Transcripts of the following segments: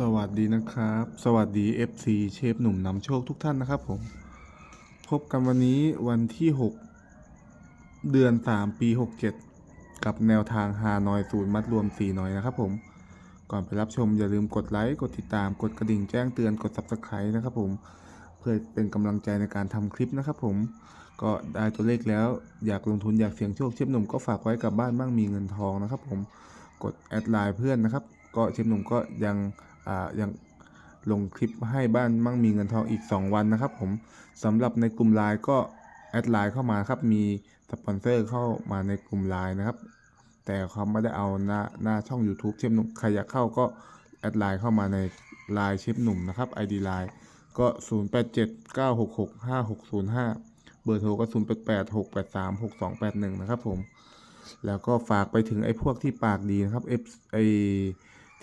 สวัสดีนะครับ สวัสดี FC เชฟหนุ่มนำโชคทุกท่านนะครับผม พบกันวันนี้วันที่ 6 เดือน 3 ปี 67 กับแนวทางฮานอยศูนย์มัดรวม 4 หน่อยนะครับผม ก่อนไปรับชมอย่าลืมกดไลค์ กดติดตาม กดกระดิ่งแจ้งเตือน กด Subscribe นะครับผม เพื่อเป็นกำลังใจในการทำคลิปนะครับผม ก็ได้ตัวเลขแล้วอยากลงทุนอยากเสี่ยงโชคเชฟหนุ่มก็ฝากไว้กับบ้านบ้างมีเงินทองนะครับผม กดแอดไลน์เพื่อนนะครับก็เชฟหนุ่มก็ยัง อ่ายังลงคลิปให้บ้านมั่งมีเงินทองอีก 2 วันนะครับ ผมสำหรับในกลุ่มไลน์ก็แอดไลน์เข้ามาครับมีสปอนเซอร์เข้ามาในกลุ่มไลน์นะครับ แต่เขาไม่ได้เอาหน้าหน้าช่อง YouTube เชฟหนุ่มใครอยากเข้าก็แอดไลน์เข้ามาในไลน์เชฟหนุ่มนะครับ ID ไลน์ก็ 0879665605 เบอร์โทรก็ 0886836281 นะครับผม แล้วก็ฝากไปถึงไอ้พวกที่ปากดีนะครับเอฟไอ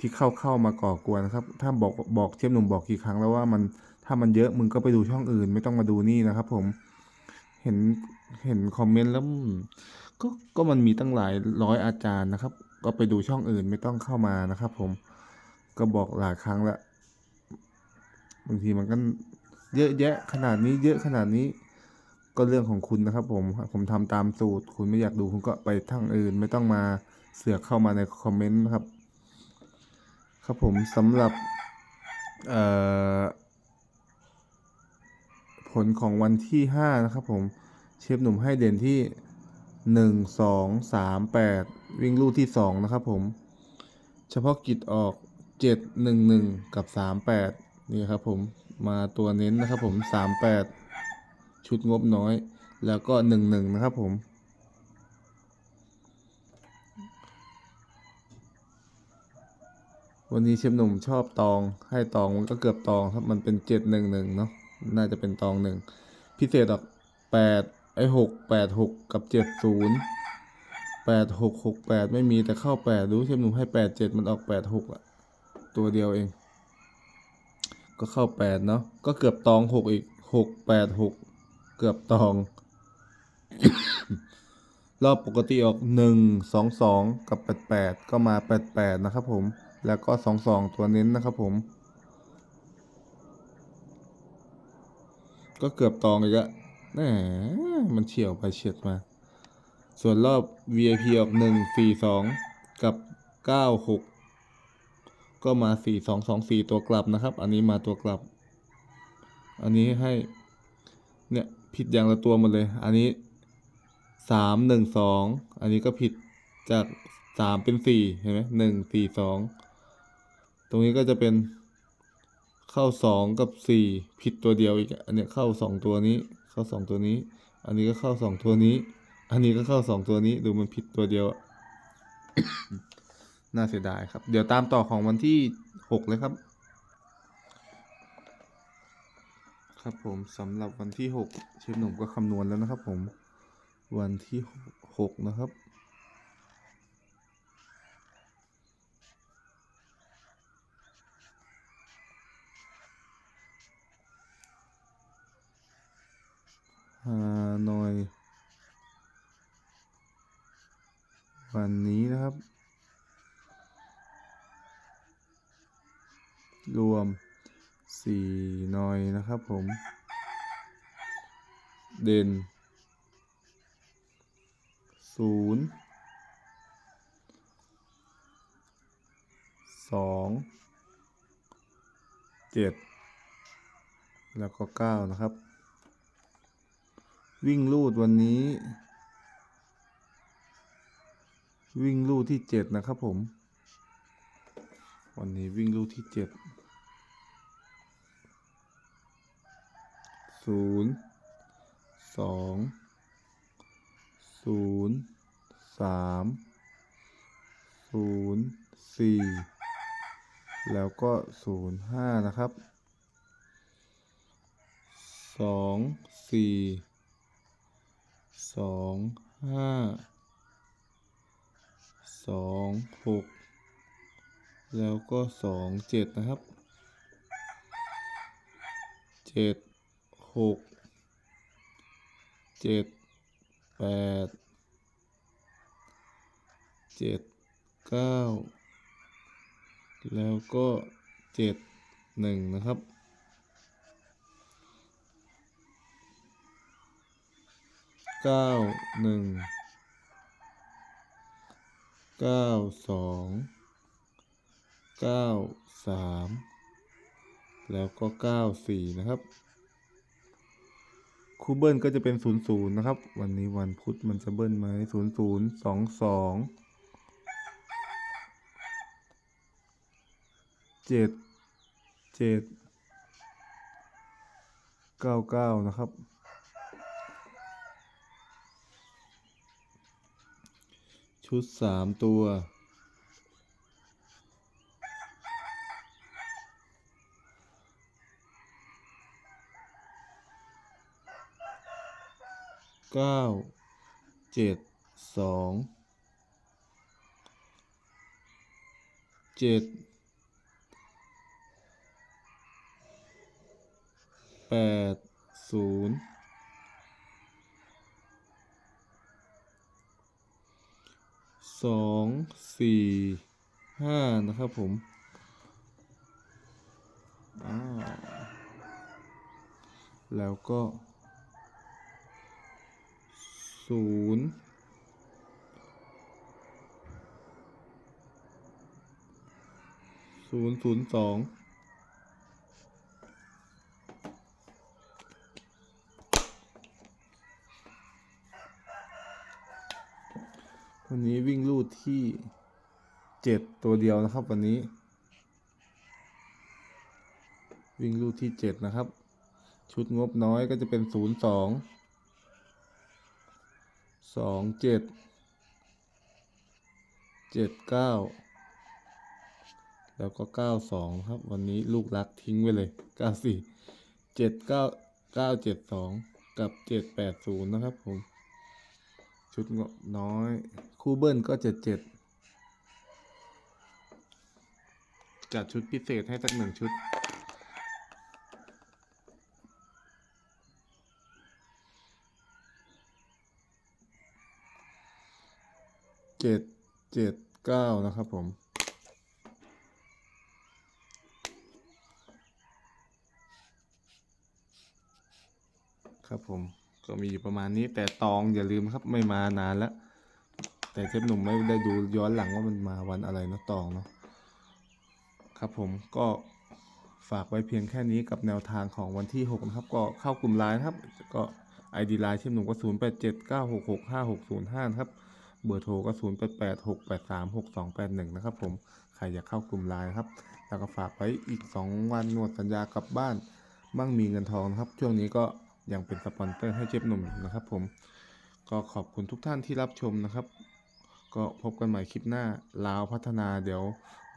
ที่เข้าเข้ามาก่อกวนนะครับ ถ้าบอกบอกเชฟหนุ่มบอกกี่ครั้งแล้วว่ามันถ้ามันเยอะมึงก็ไปดูช่องอื่น ไม่ต้องมาดูนี่นะครับ ผม เห็นเห็นคอมเมนต์แล้วก็ก็มันมีตั้งหลายร้อยอาจารย์นะครับ ก็ไปดูช่องอื่นไม่ต้องเข้ามานะครับ ผม ก็บอกหลายครั้งล้วบางทีมันก็เยอะแยะขนาดนี้เยอะขนาดนี้ก็เรื่องของคุณนะครับ ผมผมทำตามสูตร คุณไม่อยากดูคุณก็ไปทางอื่น ไม่ต้องมาเสือกเข้ามาในคอมเมนต์นะครับ ครับผมสำหรับผลของวันที่5นะครับผมเชฟหนุ่มให้เด่นที่ 1 2 3 8 วิ่งลูกที่ 2 นะครับผม เฉพาะกิจออก 7 1 1 กับ 38 นี่ครับผมมาตัวเน้นนะครับผม 38 ชุดงบน้อย แล้วก็ 1 1 นะครับผม วันนี้เชฟหนุ่มชอบตอง ให้ตองมันก็เกือบตองครับมันเป็น7 1 1เนาะน่าจะเป็นตองหนึ่งพิเศษออก8ไอ้6 8 6กับ7 0 8 6 6 8ไม่มีแต่เข้า8ดูเชฟหนุ่มให้8 7มันออก8 6อะตัวเดียวเอง ก็เข้า8เนาะก็เกือบตอง6อีก6 8 6เกือบตอง รอบปกติออก1 2 2กับ88ก็มา88นะครับผม แล้วก็ 2 2 ตัวเน้นนะครับผม ก็เกือบตองอีกอะแหมมันเฉียวไปเฉียดมา ส่วนรอบ VIP ออก1 4 2 กับ 9 6 ก็มา 4 2 2 4 ตัวกลับนะครับ อันนี้มาตัวกลับ อันนี้ให้ เนี่ย ผิดอย่างละตัวหมดเลย อันนี้สามหนึ่งสองอันนี้ก็ผิดจากสามเป็นสี่เห็นไหมหนึ่งสี่สอง ตรงนี้ก็จะเป็นเข้าสองกับสี่ผิดตัวเดียวอีก อันนี้เข้าสองตัวนี้ เข้าสองตัวนี้ อันนี้ก็เข้าสองตัวนี้ อันนี้ก็เข้าสองตัวนี้ ดูมันผิดตัวเดียว น่าเสียดายครับ เดี๋ยวตามต่อของวันที่หกเลยครับ ครับผมสำหรับวันที่หกเชฟหนุ่มก็คำนวณแล้วนะครับผม วันที่หกนะครับ ฮานอย วันนี้นะครับ รวมสี่นอยนะครับผม เด่นศูนย์สองเจ็ดแล้วก็เก้านะครับ วิ่งลูดวันนี้ วิ่งลูดที่เจ็ดนะครับผม วันนี้วิ่งลูดที่เจ็ดศูนย์สองศูนย์สามศูนย์สี่แล้วก็ศูนย์ห้านะครับสองสี่ สองห้าสองหกแล้วก็สองเจ็ดนะครับเจ็ดหกเจ็ดแปดเจ็ดเก้าแล้วก็เจ็ดหนึ่งนะครับ เก้าหนึ่งเก้าสองเก้าสามแล้วก็เก้าสี่นะครับคู่เบิ้ลก็จะเป็นศูนย์ศูนย์นะครับ วันนี้วันพุธมันจะเบิ้ลไหมศูนย์ศูนย์สองสองเจ็ดเจ็ดเก้าเก้านะครับ ชุดสามตัว เก้า เจ็ด สอง เจ็ด แปด ศูนย์ สองสี่ห้านะครับผมแล้วก็ศูนย์ศูนย์ศูนย์สอง วันนี้วิ่งลูดที่เจ็ดตัวเดียวนะครับ วันนี้ วิ่งลูดที่เจ็ดนะครับ ชุดงบน้อยก็จะเป็นศูนย์สองสองเจ็ดเจ็ดเก้าแล้วก็เก้าสองครับ วันนี้ลูกรักทิ้งไว้เลยเก้าสี่เจ็ดเก้าเก้าเจ็ดสองกับเจ็ดแปดศูนย์นะครับผม ชุดงบน้อย คู่เบิ้ลก็เจ็ดเจ็ดจัดชุดพิเศษให้สักหนึ่งชุด เจ็ดเจ็ดเก้านะครับผมครับผม ก็มีอยู่ประมาณนี้แต่ตองอย่าลืมครับไม่มานานแล้ว แต่เทปหนุ่มไม่ได้ดูย้อนหลังว่ามันมาวันอะไรเนะตองเนาะครับผมก็ฝากไว้เพียงแค่นี้กับแนวทางของวันที่ 6 นะครับ ก็เข้ากลุ่มไลน์ครับ ก็ ID ไลน์เทปหนุ่มก็ 0 8 7 9 6 6 5 6 0 5นะครับ เบอร์โทรก็ 0 8 8 6 8 3 6 2 8 1 นะครับผม ใครอยากเข้ากลุ่มไลน์ครับ แล้วก็ฝากไว้อีก 2 วันหนวดสัญญากลับบ้าน มั่งมีเงินทองนะครับ ช่วงนี้ก็ ยังเป็นสปอนเซอร์ให้เจ็บหนุ่มนะครับผมก็ขอบคุณทุกท่านที่รับชมนะครับ ก็พบกันใหม่คลิปหน้าลาวพัฒนาเดี๋ยว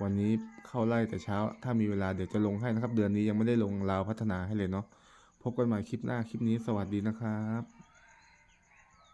วันนี้เข้าไล่แต่เช้า ถ้ามีเวลาเดี๋ยวจะลงให้นะครับ เดือนนี้ยังไม่ได้ลงลาวพัฒนาให้เลยเนาะพบกันใหม่คลิปหน้าคลิปนี้สวัสดีนะครับ